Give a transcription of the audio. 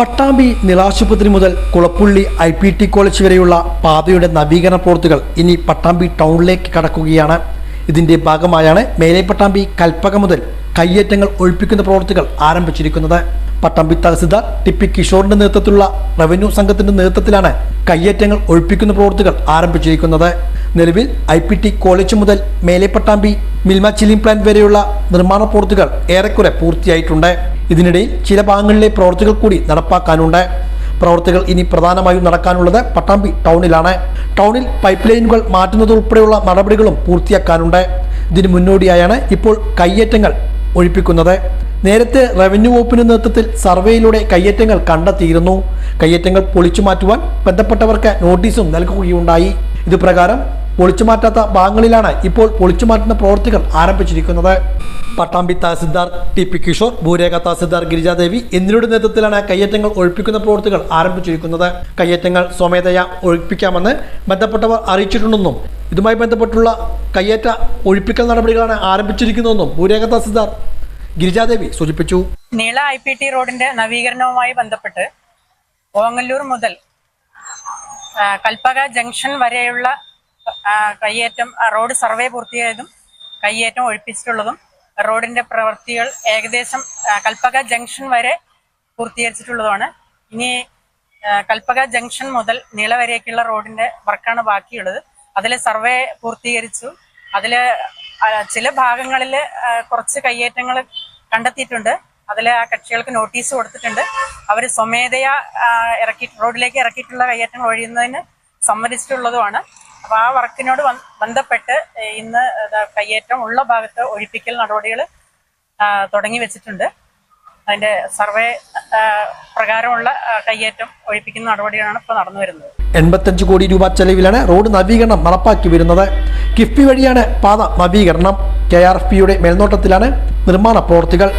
പട്ടാമ്പി നിലാശുപത്രി മുതൽ Kulappully I P T college വരെയുള്ള പാതയുടെ നവീകരണ പ്രവൃത്തികൾ ഇനി പട്ടാമ്പി ടൗണിലേക്ക് കടക്കുകയാണ്. ഇതിന്റെ ഭാഗമായാണ് മേലെ പട്ടാമ്പി കൽപ്പക മുതൽ കയ്യേറ്റങ്ങൾ ഒഴിപ്പിക്കുന്ന പ്രവൃത്തികൾ ആരംഭിച്ചിരിക്കുന്നത്. പട്ടാമ്പി തഹസിൽദാർ ടി പി കിഷോറിന്റെ നേതൃത്വത്തിലുള്ള റവന്യൂ സംഘത്തിന്റെ നേതൃത്വത്തിലാണ് കയ്യേറ്റങ്ങൾ ഒഴിപ്പിക്കുന്ന പ്രവൃത്തികൾ ആരംഭിച്ചിരിക്കുന്നത്. നിലവിൽ ഐ പി ടി കോളേജ് മുതൽ മേലെ പട്ടാമ്പി മിൽമ ചില്ലിംഗ് പ്ലാന്റ് വരെയുള്ള നിർമ്മാണ പ്രവൃത്തികൾ ഏറെക്കുറെ പൂർത്തിയായിട്ടുണ്ട്. ഇതിനിടയിൽ ചില ഭാഗങ്ങളിലെ പ്രവൃത്തികൾ കൂടി നടപ്പാക്കാനുണ്ട്. പ്രവൃത്തികൾ ഇനി പ്രധാനമായും നടക്കാനുള്ളത് പട്ടാമ്പി ടൗണിലാണ്. ടൗണിൽ പൈപ്പ് ലൈനുകൾ മാറ്റുന്നതുൾപ്പെടെയുള്ള നടപടികളും പൂർത്തിയാക്കാനുണ്ട്. ഇതിന് മുന്നോടിയായാണ് ഇപ്പോൾ കയ്യേറ്റങ്ങൾ ഒഴിപ്പിക്കുന്നത്. നേരത്തെ റവന്യൂ വകുപ്പിന്റെ നേതൃത്വത്തിൽ സർവേയിലൂടെ കയ്യേറ്റങ്ങൾ കണ്ടെത്തിയിരുന്നു. കയ്യേറ്റങ്ങൾ പൊളിച്ചു മാറ്റുവാൻ ബന്ധപ്പെട്ടവർക്ക് നോട്ടീസും നൽകുകയുണ്ടായി. ഇത് പ്രകാരം പൊളിച്ചു മാറ്റാത്ത ഭാഗങ്ങളിലാണ് ഇപ്പോൾ പൊളിച്ചുമാറ്റുന്ന പ്രവൃത്തികൾ ആരംഭിച്ചിരിക്കുന്നത്. പട്ടാമ്പി തഹസിൽദാർ ടി പി കിഷോർ ഭൂരേഖ തഹസിൽദാർ ഗിരിജാദേവി എന്നിവരുടെ നേതൃത്വത്തിലാണ് കയ്യേറ്റങ്ങൾ ഒഴിപ്പിക്കുന്ന പ്രവൃത്തികൾ ആരംഭിച്ചിരിക്കുന്നത്. കയ്യേറ്റങ്ങൾ സ്വമേധയാ ഒഴിപ്പിക്കാമെന്ന് ബന്ധപ്പെട്ടവർ അറിയിച്ചിട്ടുണ്ടെന്നും ഇതുമായി ബന്ധപ്പെട്ടുള്ള കയ്യേറ്റ ഒഴിപ്പിക്കൽ നടപടികളാണ് ആരംഭിച്ചിരിക്കുന്നതെന്നും ഭൂരേഖ തഹസിൽദാർ ഗിരിജാദേവി സൂചിപ്പിച്ചു. നീള ഐ പി ടി റോഡിന്റെ നവീകരണവുമായി ബന്ധപ്പെട്ട് ഓങ്ങല്ലൂർ മുതൽ കൽപ്പക ജംഗ്ഷൻ വരെയുള്ള കയ്യേറ്റം റോഡ് സർവേ പൂർത്തിയായതും കയ്യേറ്റം ഒഴിപ്പിച്ചിട്ടുള്ളതും റോഡിന്റെ പ്രവൃത്തികൾ ഏകദേശം കൽപ്പക ജംഗ്ഷൻ വരെ പൂർത്തീകരിച്ചിട്ടുള്ളതുമാണ്. ഇനി കൽപ്പക ജംഗ്ഷൻ മുതൽ നീള വരേക്കുള്ള റോഡിന്റെ വർക്കാണ് ബാക്കിയുള്ളത്. അതിൽ സർവേ പൂർത്തീകരിച്ചു. അതിൽ ചില ഭാഗങ്ങളിൽ കുറച്ച് കയ്യേറ്റങ്ങൾ കണ്ടെത്തിയിട്ടുണ്ട്. അതിൽ ആ കക്ഷികൾക്ക് നോട്ടീസ് കൊടുത്തിട്ടുണ്ട്. അവർ സ്വമേധയാ ഇറക്കി റോഡിലേക്ക് ഇറക്കിയിട്ടുള്ള കയ്യേറ്റങ്ങൾ ഒഴിയുന്നതിന് സമ്മതിച്ചിട്ടുള്ളതുമാണ്. അപ്പോൾ ആ വർക്കിനോട് ബന്ധപ്പെട്ട് ഇന്ന് കയ്യേറ്റം ഉള്ള ഭാഗത്ത് ഒഴിപ്പിക്കൽ നടപടികൾ തുടങ്ങി വെച്ചിട്ടുണ്ട്. അതിന്റെ സർവേ പ്രകാരമുള്ള കയ്യേറ്റം ഒഴിപ്പിക്കുന്ന നടപടികളാണ് ഇപ്പോൾ നടന്നു വരുന്നത്. എൺപത്തഞ്ച് കോടി രൂപ ചെലവിലാണ് റോഡ് നവീകരണം നടപ്പാക്കി വരുന്നത്. കിഫ്ബി വഴിയാണ് പാത നവീകരണം. കെ ആർ എഫ് പിയുടെ മേൽനോട്ടത്തിലാണ് നിർമ്മാണ പ്രവൃത്തികൾ.